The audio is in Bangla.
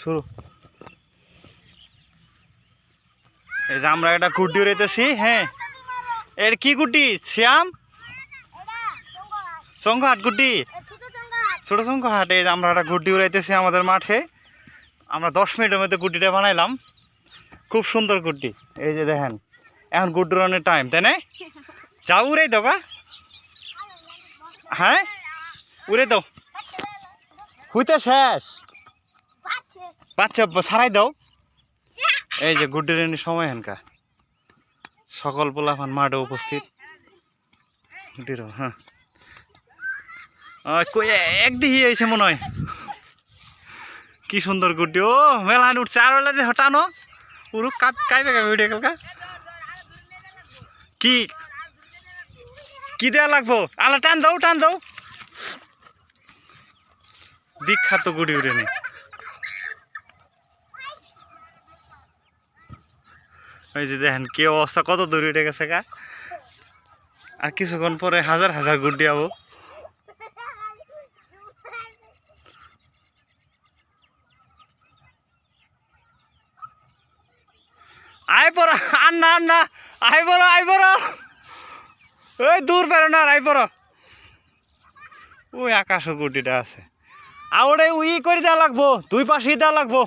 শুরু। এই যে আমরা একটা গুড্ডি উড়াইতেছি হ্যাঁ। এর কি গুড্ডি শ্যাম? চঙ্গহাট গুড্ডি ছোট চঙ্গহাট এই যে আমরা একটা গুড্ডি উড়াইতেছি আমাদের মাঠে। আমরা দশ মিনিটের মধ্যে গুড্ডিটা বানাইলাম। খুব সুন্দর গুড্ডি এই যে দেখেন, এখন গুড রানের টাইম তাই না? যাও উড়াই দাও কা হ্যাঁ? উড়ে দাও। হুইতে শেষ। বাচ্চা সারাই দাও। এই যে গুড্ডি রানির সময় হেনকা। সকল পোলাফান মাঠে উপস্থিত। হ্যাঁ। আহ, কই এক দিহি হয়েছে মনে হয়। কি সুন্দর গুড্ডি। ও মেলান উঠছে। আর ওলা টানো উরুক কাট কাইবে কাইবে উঠে কালকা কি। কি? দেওয়া লাগবো? আলা টান দাও টান দাও। বিখ্যাত গুড়ি উড়ে নে ওই যে দেখেন, কি অবস্থা, কত দূর উঠে গেছে গা? আর কিছুক্ষণ পরে হাজার হাজার গুড্ডি আবো। আয় পড়া আর না আর না আয় পড়ো আয় পড়ো। ওই দূর পেরো না, আর আয় পড়ো। ওই আকাশ গুটিটা আছে। আউড়ে উই করে দেওয়া লাগবো, দুই পাশেই দেওয়া লাগবো।